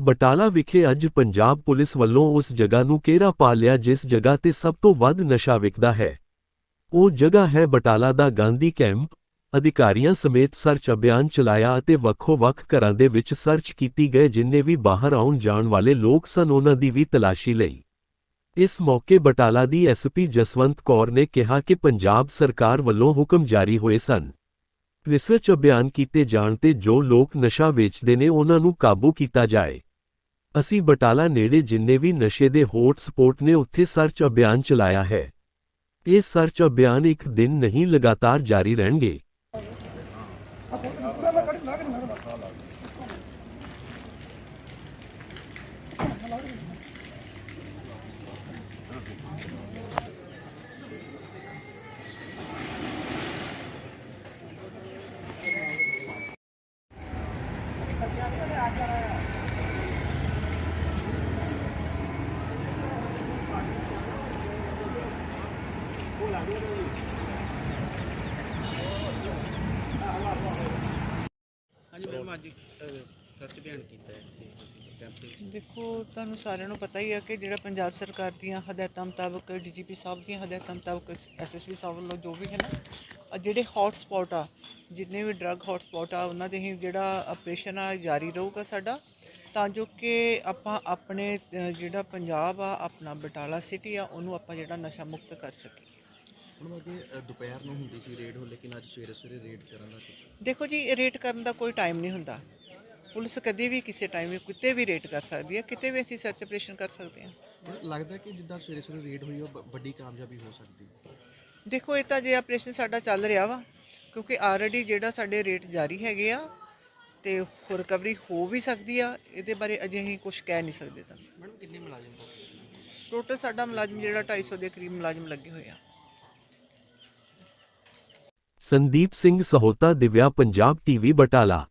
ਬਟਾਲਾ ਵਿਖੇ ਅੱਜ ਪੰਜਾਬ ਪੁਲਿਸ ਵੱਲੋਂ ਉਸ ਜਗ੍ਹਾ ਨੂੰ ਘੇਰਾ ਪਾ ਲਿਆ, ਜਿਸ ਜਗ੍ਹਾ ਤੇ ਸਭ ਤੋਂ ਵੱਧ ਨਸ਼ਾ ਵਿਕਦਾ ਹੈ। ਉਹ ਜਗ੍ਹਾ ਹੈ ਬਟਾਲਾ ਦਾ ਗਾਂਧੀ ਕੈਂਪ। ਅਧਿਕਾਰੀਆਂ ਸਮੇਤ ਸਰਚ ਅਭਿਆਨ ਚਲਾਇਆ ਅਤੇ ਵੱਖੋ-ਵੱਖ ਘਰਾਂ ਦੇ ਵਿੱਚ ਸਰਚ ਕੀਤੀ ਗਏ, ਜਿੰਨੇ ਵੀ ਬਾਹਰ ਆਉਣ ਜਾਣ ਵਾਲੇ ਲੋਕ ਸਨ, ਉਹਨਾਂ ਦੀ ਵੀ ਤਲਾਸ਼ੀ ਲਈ। ਇਸ ਮੌਕੇ ਬਟਾਲਾ ਦੀ ਐਸਪੀ ਜਸਵੰਤ ਕੌਰ ਨੇ ਕਿਹਾ ਕਿ ਪੰਜਾਬ ਸਰਕਾਰ ਵੱਲੋਂ ਹੁਕਮ ਜਾਰੀ ਹੋਏ ਸਨ। ਰਿਸਰਚ ਅਭਿਆਨ ਕੀਤੇ ਜਾਣ ਤੇ ਜੋ ਲੋਕ ਨਸ਼ਾ ਵੇਚਦੇ ਨੇ, ਉਹਨਾਂ ਨੂੰ ਕਾਬੂ ਕੀਤਾ ਜਾਏ। ਅਸੀਂ ਬਟਾਲਾ ਨੇੜੇ ਜਿੰਨੇ ਵੀ ਨਸ਼ੇ ਦੇ ਹੌਟ ਸਪੌਟ ਨੇ ਉੱਥੇ ਸਰਚ ਅਭਿਆਨ ਚਲਾਇਆ ਹੈ। ਇਹ ਸਰਚ ਅਭਿਆਨ ਇੱਕ ਦਿਨ ਨਹੀਂ ਲਗਾਤਾਰ ਜਾਰੀ ਰਹਿਣਗੇ। ਹਾਂਜੀ ਮੈਡਮ ਅੱਜ ਸਰਚ ਅਭਿਆਨ ਕੀਤਾ ਹੈ ਇੱਥੇ ਅਸੀਂ ਕੈਂਪ ਦੇ ਵਿੱਚ ਦੇਖੋ ਤੁਹਾਨੂੰ ਸਾਰਿਆਂ ਨੂੰ ਪਤਾ ਹੀ ਆ ਕਿ ਜਿਹੜਾ ਪੰਜਾਬ ਸਰਕਾਰ ਦੀਆਂ ਹਦਾਇਤਾਂ ਮੁਤਾਬਕ ਡੀਜੀਪੀ ਸਾਹਿਬ ਦੀਆਂ ਹਦਾਇਤਾਂ ਮੁਤਾਬਕ ਐਸਐਸਪੀ ਸਾਹਿਬ ਵੱਲੋਂ ਜੋ ਵੀ ਹੈ ਨਾ ਆਹ ਜਿਹੜੇ ਹੌਟ ਸਪੌਟ ਆ ਜਿੰਨੇ ਵੀ ਡਰੱਗ ਹੌਟ ਸਪੌਟ ਆ ਉਹਨਾਂ ਦੇ ਹੀ ਜਿਹੜਾ ਆਪਰੇਸ਼ਨ ਆ ਜਾਰੀ ਰਹੂਗਾ ਸਾਡਾ। ਤਾਂ ਜੋ ਕਿ ਆਪਾਂ ਆਪਣੇ ਅ, ਜਿਹੜਾ ਪੰਜਾਬ ਆ ਆਪਣਾ ਬਟਾਲਾ ਸਿਟੀ ਆ ਉਹਨੂੰ ਆਪਾਂ ਜਿਹੜਾ ਨਸ਼ਾ ਮੁਕਤ ਕਰ ਸਕੀਏ। ਹੁਣ ਅੱਗੇ ਅ, ਦੁਪਹਿਰ ਨੂੰ ਹੁੰਦੀ ਸੀ ਰੇਡ ਹੋ ਲੇਕਿਨ ਅੱਜ ਸਵੇਰੇ ਸਵੇਰੇ ਰੇਡ ਕਰਨ ਦਾ ਕੁਝ ਦੇਖੋ ਜੀ ਰੇਟ ਕਰਨ ਦਾ ਕੋਈ ਟਾਈਮ ਨਹੀਂ ਹੁੰਦਾ। ਪੁਲਿਸ ਕਦੇ ਵੀ ਕਿਸੇ ਟਾਈਮ ਵੀ ਕਿਤੇ ਵੀ ਰੇਟ ਕਰ ਸਕਦੀ ਹੈ ਕਿਤੇ ਵੀ ਅਸੀਂ ਸਰਚ ਆਪਰੇਸ਼ਨ ਕਰ ਸਕਦੇ ਹਾਂ। ਲੱਗਦਾ ਕਿ ਜਿੱਦਾਂ ਸਵੇਰੇ ਸਵੇਰੇ ਰੇਡ ਹੋਈ ਉਹ ਵੱਡੀ ਕਾਮਯਾਬੀ ਹੋ ਸਕਦੀ। ਹੈ ਦੇਖੋ ਇਹ ਤਾਂ ਜੇ ਆਪਰੇਸ਼ਨ ਸਾਡਾ ਚੱਲ ਰਿਹਾ ਵਾ ਕਿਉਂਕਿ ਆਲਰੇਡੀ ਜਿਹੜਾ ਸਾਡੇ ਰੇਟ ਜਾਰੀ ਹੈਗੇ ਆ ਤੇ ਰਿਕਵਰੀ ਹੋ ਵੀ ਸਕਦੀ ਆ ਇਹਦੇ ਬਾਰੇ ਅਜੇ ਅਸੀਂ ਕੁਝ ਕਹਿ ਨਹੀਂ ਸਕਦੇ ਤਾਂ। ਮੈਡਮ ਕਿੰਨੇ ਮੁਲਾਜ਼ਮ ਹੋ ਟੋਟਲ ਸਾਡਾ ਮੁਲਾਜ਼ਮ ਜਿਹੜਾ 250 ਦੇ ਕਰੀਬ ਮੁਲਾਜ਼ਮ ਲੱਗੇ ਹੋਏ ਆ। ਸੰਦੀਪ ਸਿੰਘ ਸਹੋਤਾ ਦਿਵਿਆ ਪੰਜਾਬ ਟੀਵੀ ਬਟਾਲਾ